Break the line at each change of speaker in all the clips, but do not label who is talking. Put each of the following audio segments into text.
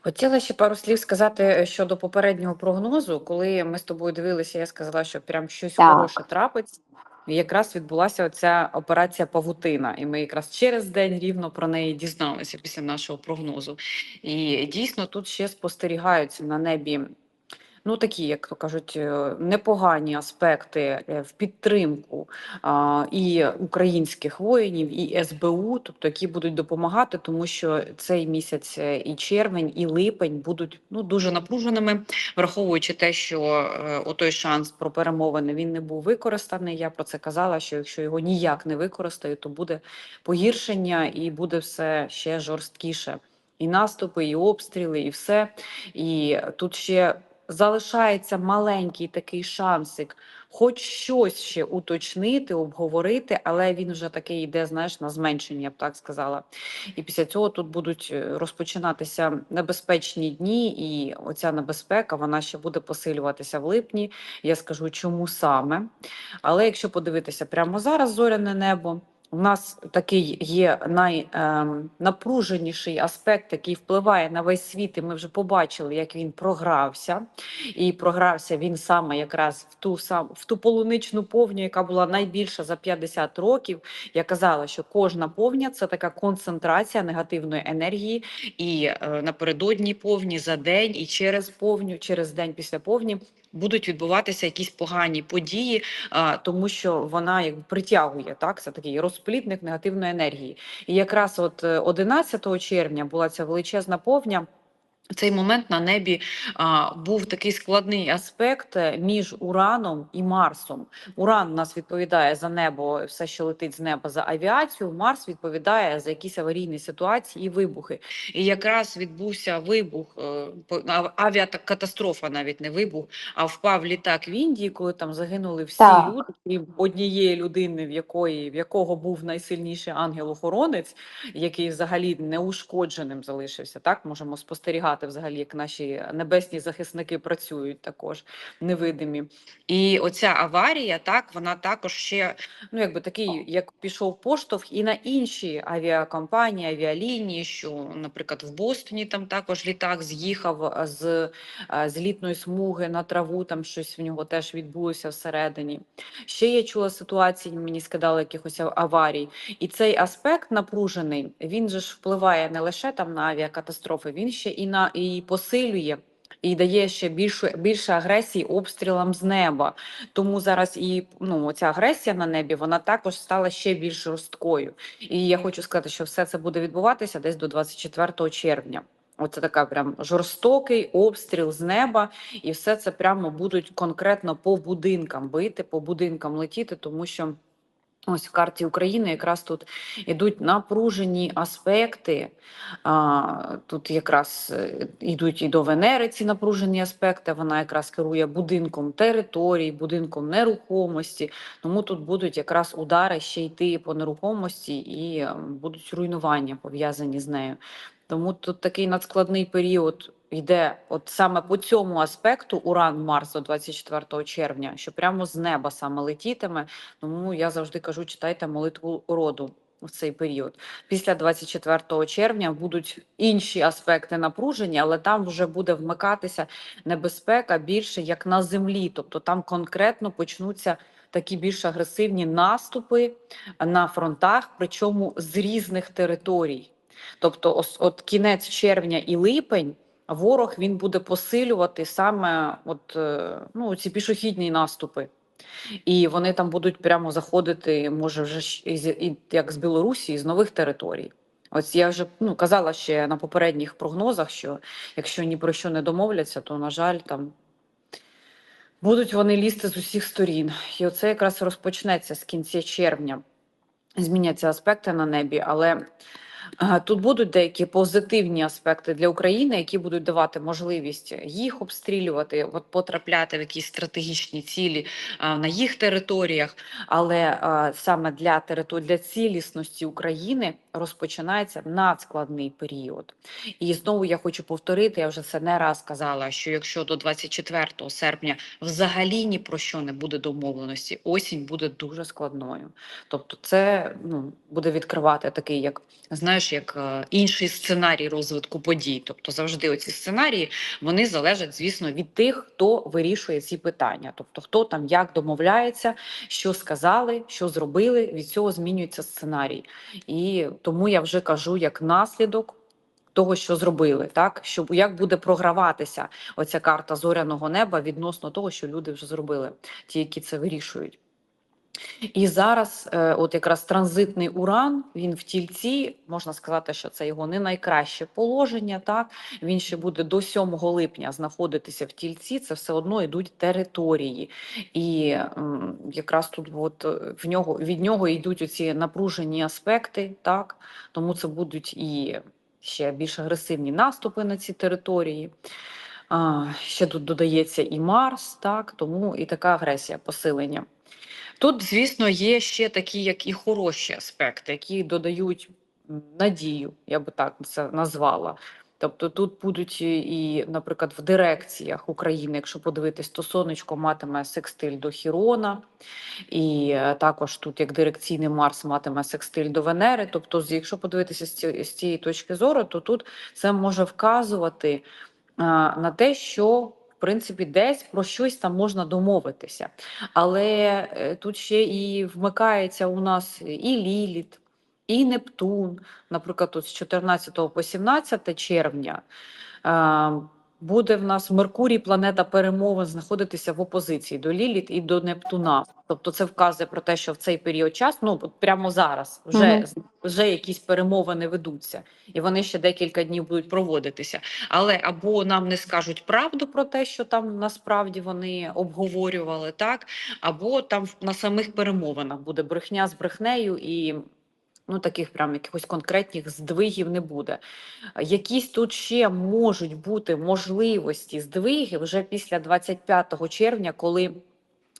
Хотіла ще пару слів сказати е, щодо попереднього прогнозу. Коли ми з тобою дивилися, я сказала, що прям щось
Так.
хороше трапиться. І якраз відбулася оця операція Павутина, і ми якраз через день рівно про неї дізналися після нашого прогнозу. І дійсно тут ще спостерігаються на небі. Ну, такі, як то кажуть, е, непогані аспекти е, в підтримку а, і українських воїнів, і СБУ, тобто які будуть допомагати, тому що цей місяць е, і червень, і липень будуть ну дуже напруженими, враховуючи те, що е, отой шанс про перемовини він не був використаний. Я про це казала. Що якщо його ніяк не використають, то буде погіршення і буде все ще жорсткіше. І наступи, і обстріли, і все. І тут ще залишається маленький такий шансик, хоч щось ще уточнити, обговорити, але він вже такий йде, знаєш, на зменшення, я б так сказала. І після цього тут будуть е, розпочинатися небезпечні дні, і оця небезпека вона ще буде посилюватися в липні. Я скажу, чому саме. Але якщо подивитися прямо зараз зоряне небо. У нас такий є найнапруженіший аспект, який впливає на весь світ, і ми вже побачили, як він програвся. І програвся він саме якраз в ту сам в ту полуничну повню, яка була найбільша за 50 років. Я казала, що кожна повня це така концентрація негативної енергії, і е, напередодні повні за день, і через повню, через день після повні. Будуть відбуватися якісь погані події, тому що вона як притягує так. Це такий розплідник негативної енергії. І якраз от е, 11 червня була ця величезна повня. В цей момент на небі а, був такий складний аспект е, між Ураном і Марсом. Уран у нас відповідає за небо, все, що летить з неба за авіацію. Марс відповідає за якісь аварійні ситуації і вибухи. І якраз відбувся вибух, е, авіакатастрофа, навіть не вибух, а впав літак в Індії, коли там загинули всі
Так.
люди, крім однієї людини, в якої в якого був найсильніший ангел-охоронець, який взагалі неушкодженим залишився. Так можемо спостерігати взагалі, як наші небесні захисники працюють також невидимі. І оця аварія, так вона також ще ну якби такий, як пішов поштовх і на інші авіакомпанії, авіалінії, що, наприклад, в Бостоні там також літак з'їхав з а, злітної смуги на траву, там щось в нього теж відбулося всередині. Ще я чула ситуації, мені скидали якихось аварій. І цей аспект напружений, він же ж впливає не лише там на авіакатастрофи, він ще і на і посилює. І дає ще більше, більше агресії обстрілам з неба. Тому зараз і ну, ця агресія на небі вона також стала ще більш жорсткою. І я хочу сказати, що все це буде відбуватися десь до 24 червня. Оце така прям жорстокий обстріл з неба, і все це прямо будуть конкретно по будинкам бити, по будинкам летіти, тому що. Ось в карті України якраз тут ідуть напружені аспекти. Тут якраз е, йдуть і до Венери ці напружені аспекти. Вона якраз керує будинком територій, будинком нерухомості. Тому тут будуть якраз удари ще йти по нерухомості і будуть руйнування пов'язані з нею. Тому тут такий надскладний період йде от саме по цьому аспекту Уран Марс до 24 червня, що прямо з неба саме летітиме. Тому я завжди кажу, читайте молитву роду в цей період. Після 24 червня будуть інші аспекти напруження, але там вже буде вмикатися небезпека більше як на землі. Тобто там конкретно почнуться такі більш агресивні наступи на фронтах, причому з різних територій. Тобто, ос- от кінець червня і липень. Ворог він буде посилювати саме от, е, ну, ці пішохідні наступи. І вони там будуть прямо заходити, може, вже як з Білорусі, з нових територій. Ось я вже ну, казала ще на попередніх прогнозах, що якщо ні про що не домовляться, то, на жаль, там будуть вони лізти з усіх сторін. І оце якраз розпочнеться з кінця червня. Зміняться аспекти на небі, але Тут будуть деякі позитивні аспекти для України, які будуть давати можливість їх обстрілювати, от потрапляти в якісь стратегічні цілі на їх територіях. Але саме для території для цілісності України розпочинається надскладний період. І знову я хочу повторити, я вже це не раз казала, що якщо до 24 серпня взагалі ні про що не буде домовленості, осінь буде дуже складною. Тобто, це ну буде відкривати такий, як знаєш. як е, інший сценарій розвитку подій. Тобто завжди оці сценарії вони залежать, звісно, від тих, хто вирішує ці питання. Тобто, хто там як домовляється, що сказали, що зробили, від цього змінюється сценарій. І тому я вже кажу як наслідок. Того, що зробили, так щоб як буде програватися оця карта зоряного неба відносно того, що люди вже зробили, ті, які це вирішують. І зараз, е, от якраз транзитний уран, він в тільці, можна сказати, що це його не найкраще положення. Так він ще буде до 7 липня знаходитися в тільці. Це все одно йдуть території, і якраз тут, от е, в нього від нього йдуть оці напружені аспекти, так тому це будуть і ще більш агресивні наступи на ці території. Ще тут додається і Марс, так тому і така агресія, посилення. Тут, звісно, є ще такі, як і хороші аспекти, які додають надію, я би так це назвала. Тобто тут будуть і, наприклад, в дирекціях України, якщо подивитись, то сонечко матиме секстиль до Хірона, і е, також тут, як дирекційний Марс, матиме секстиль до Венери. Тобто, якщо подивитися з ці- з цієї точки зору, то тут це може вказувати на те, що принципі десь про щось там можна домовитися. Але е, тут ще і вмикається у нас і Ліліт, і Нептун. Наприклад, тут з 14 по 17 червня буде в нас Меркурій, планета перемовин, знаходитися в опозиції до Ліліт і до Нептуна. Тобто це вказує про те, що в цей період часу, ну от прямо зараз, вже,
Мгм.
вже якісь перемовини ведуться, і вони ще декілька днів будуть проводитися. Але або нам не скажуть правду про те, що там насправді вони обговорювали, так або там на самих перемовинах буде брехня з брехнею і. Ну, таких прям якихось конкретних здвигів не буде. Якісь тут ще можуть бути можливості здвигів вже після 25 червня, коли,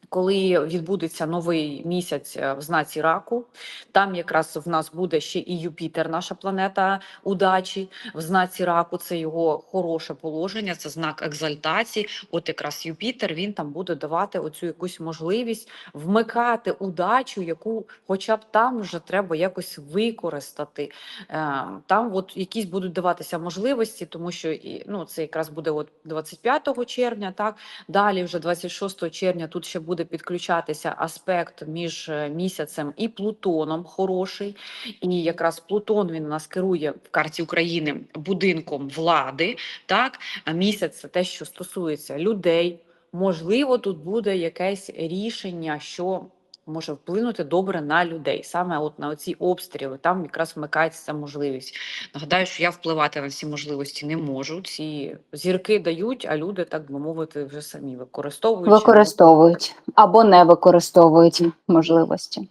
коли відбудеться новий місяць е, в знаці раку. Там якраз в нас буде ще і Юпітер, наша планета удачі. В знаці раку це його хороше положення, це знак екзальтації. От якраз Юпітер він там буде давати оцю якусь можливість вмикати удачу, яку, хоча б там вже треба якось використати. Е, Там от якісь будуть даватися можливості, тому що ну, це якраз буде от 25 червня, так далі, вже 26 червня, тут ще буде підключатися аспект між е, місяцем і Плутоном хороший. І якраз Плутон він нас керує в карті України будинком влади. Так, а місяць це те, що стосується людей. Можливо, тут буде якесь рішення, що може вплинути добре на людей, саме от на ці обстріли. Там якраз вмикається можливість. Нагадаю, що я впливати на ці можливості не можу. Ці зірки дають, а люди, так би мовити, вже самі використовують.
Використовують або не використовують можливості.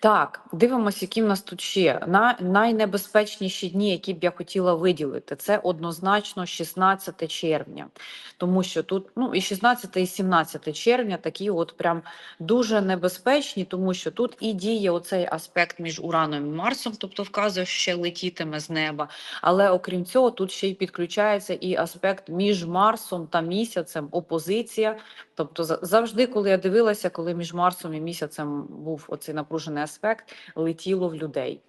Так, дивимося, які в нас тут ще на найнебезпечніші дні, які б я хотіла виділити. Це однозначно 16 червня, тому що тут ну і 16, і 17 червня такі, от прям дуже небезпечні, тому що тут і діє оцей аспект між Ураном і Марсом, тобто вказує, що ще летітиме з неба. Але окрім цього, тут ще й підключається і аспект між Марсом та місяцем, опозиція. Тобто завжди, коли я дивилася, коли між Марсом і місяцем був оцей напружений аспект, летіло в людей.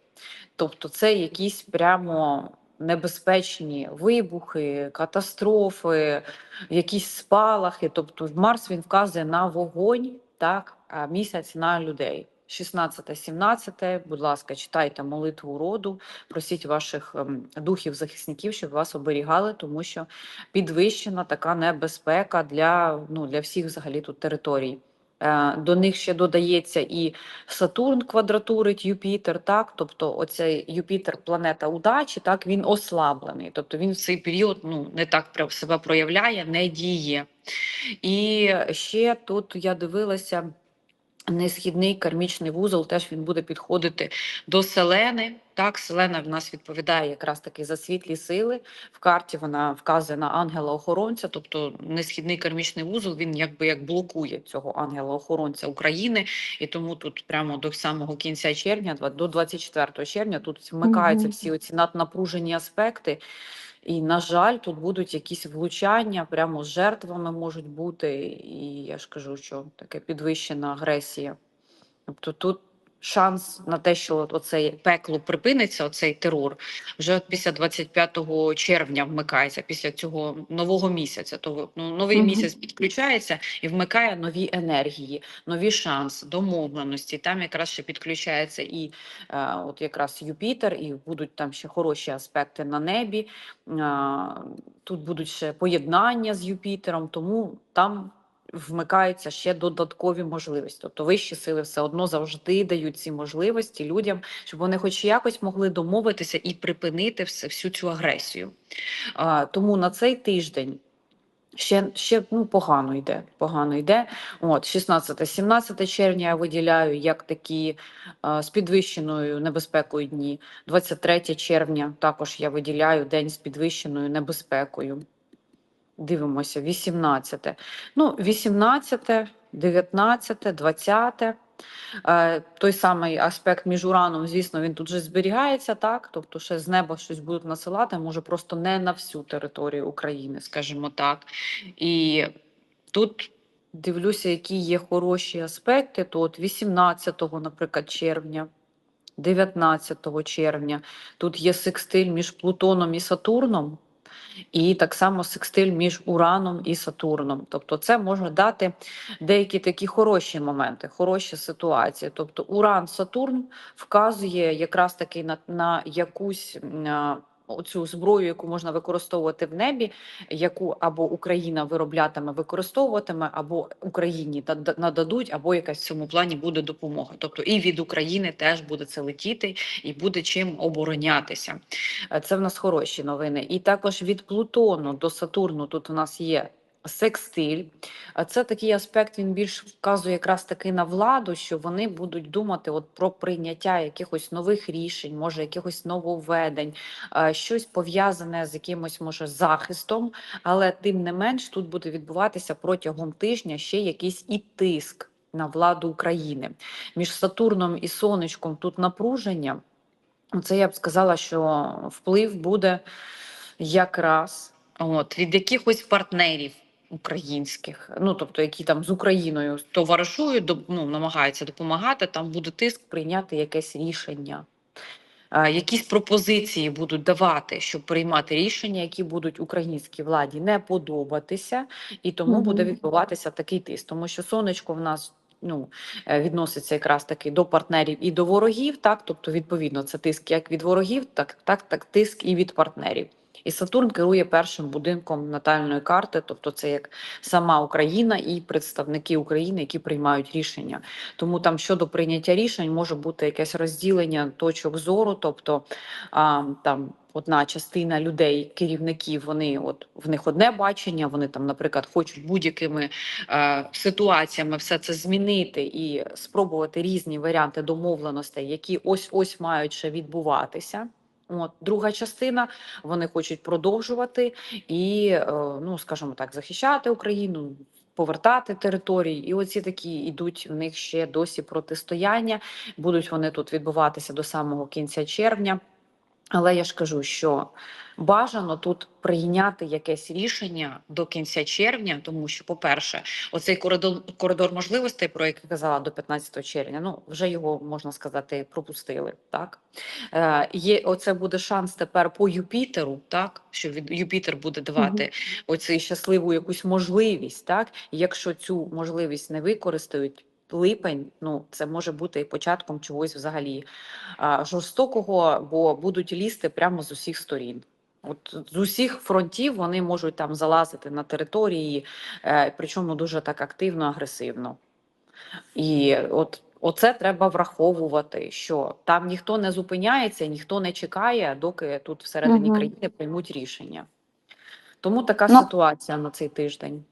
Тобто, це якісь прямо небезпечні вибухи, катастрофи, якісь спалахи. Тобто, Марс він вказує на вогонь, так, а місяць на людей. 16-17, будь ласка, читайте молитву роду, просіть ваших ем, духів-захисників, щоб вас оберігали, тому що підвищена така небезпека для, ну, для всіх взагалі тут територій. Е, До них ще додається і Сатурн квадратурить Юпітер, так, тобто оцей Юпітер, планета удачі, так, він ослаблений. Тобто він в цей період ну, не так себе проявляє, не діє. І ще тут я дивилася. Несхідний кармічний вузол теж він буде підходити до селени. Так, селена в нас відповідає якраз таки за світлі сили. В карті вона вказує на ангела-охоронця, тобто несхідний кармічний вузол він якби як блокує цього ангела-охоронця України. І тому тут прямо до самого кінця червня, до 24 червня, тут вмикаються всі оці наднапружені аспекти. І, на жаль, тут будуть якісь влучання, прямо з жертвами можуть бути. І я ж кажу, що таке підвищена агресія. Тобто тут шанс на те, що оце пекло припиниться, оцей терор, вже от після 25 червня вмикається, після цього нового місяця. То ну, новий
Мгм.
місяць підключається і вмикає нові енергії, нові шанси, домовленості. Там якраз ще підключається і е, от якраз Юпітер, і будуть там ще хороші аспекти на небі. Е, тут будуть ще поєднання з Юпітером, тому там вмикаються ще додаткові можливості. Тобто вищі сили все одно завжди дають ці можливості людям, щоб вони хоч якось могли домовитися і припинити всю цю агресію. А, тому на цей тиждень. Ще, ще ну, погано йде. Погано йде. От 16-17 червня я виділяю як такі а, з підвищеною небезпекою дні. 23 червня також я виділяю день з підвищеною небезпекою. Дивимося, 18. Ну, 18, 19, 20. Е, той самий аспект між ураном, звісно, він тут же зберігається, так? Тобто, ще з неба щось будуть насилати, може просто не на всю територію України, скажімо так. І тут дивлюся, які є хороші аспекти. То от 18, наприклад, червня. 19 червня тут є секстиль між Плутоном і Сатурном, і так само секстиль між Ураном і Сатурном. Тобто, це може дати деякі такі хороші моменти, хороші ситуації. Тобто, Уран, Сатурн вказує якраз таки на, на якусь. А, Оцю зброю, яку можна використовувати в небі, яку або Україна вироблятиме, використовуватиме, або Україні да- да- нададуть, або якась в цьому плані буде допомога. Тобто і від України теж буде це летіти, і буде чим оборонятися. Е, Це в нас хороші новини. І також від Плутону до Сатурну тут у нас є секстиль. Це такий аспект, він більш вказує якраз таки на владу, що вони будуть думати от про прийняття якихось нових рішень, може якихось нововведень, щось пов'язане з якимось може захистом, але тим не менш тут буде відбуватися протягом тижня ще якийсь і тиск на владу України. Між Сатурном і Сонечком тут напруження. Це я б сказала, що вплив буде якраз от, від якихось партнерів українських, ну тобто, які там з Україною товаришують, ну, намагаються допомагати, там буде тиск прийняти якесь рішення. Якісь пропозиції будуть давати, щоб приймати рішення, які будуть українській владі не подобатися, і тому буде відбуватися такий тиск, тому що сонечко в нас ну, е, відноситься якраз таки до партнерів і до ворогів, так тобто, відповідно, це тиск як від ворогів, так, так, так тиск і від партнерів. І Сатурн керує першим будинком натальної карти, тобто це як сама Україна і представники України, які приймають рішення. Тому там щодо прийняття рішень може бути якесь розділення точок зору, тобто а, там одна частина людей, керівників, вони от в них одне бачення, вони там, наприклад, хочуть будь-якими е, ситуаціями все це змінити і спробувати різні варіанти домовленостей, які ось ось мають ще відбуватися. От друга частина вони хочуть продовжувати і, е, ну скажімо так, захищати Україну. Повертати території, і оці такі йдуть в них ще досі протистояння. Будуть вони тут відбуватися до самого кінця червня. Але я ж кажу, що бажано тут прийняти якесь рішення до кінця червня, тому що, по-перше, оцей коридор, коридор можливостей, про який казала до 15 червня, ну вже його можна сказати, пропустили. Так е, є оце буде шанс тепер по Юпітеру, так що від Юпітер буде давати оцей щасливу якусь можливість, так і якщо цю можливість не використають. Липень, ну це може бути і початком чогось взагалі а, жорстокого, бо будуть лізти прямо з усіх сторін. От з усіх фронтів вони можуть там залазити на території, е, причому дуже так активно, агресивно. І от оце треба враховувати, що там ніхто не зупиняється, ніхто не чекає, доки тут всередині
Мгм.
країни приймуть рішення. Тому така
Ну,
ситуація на цей тиждень.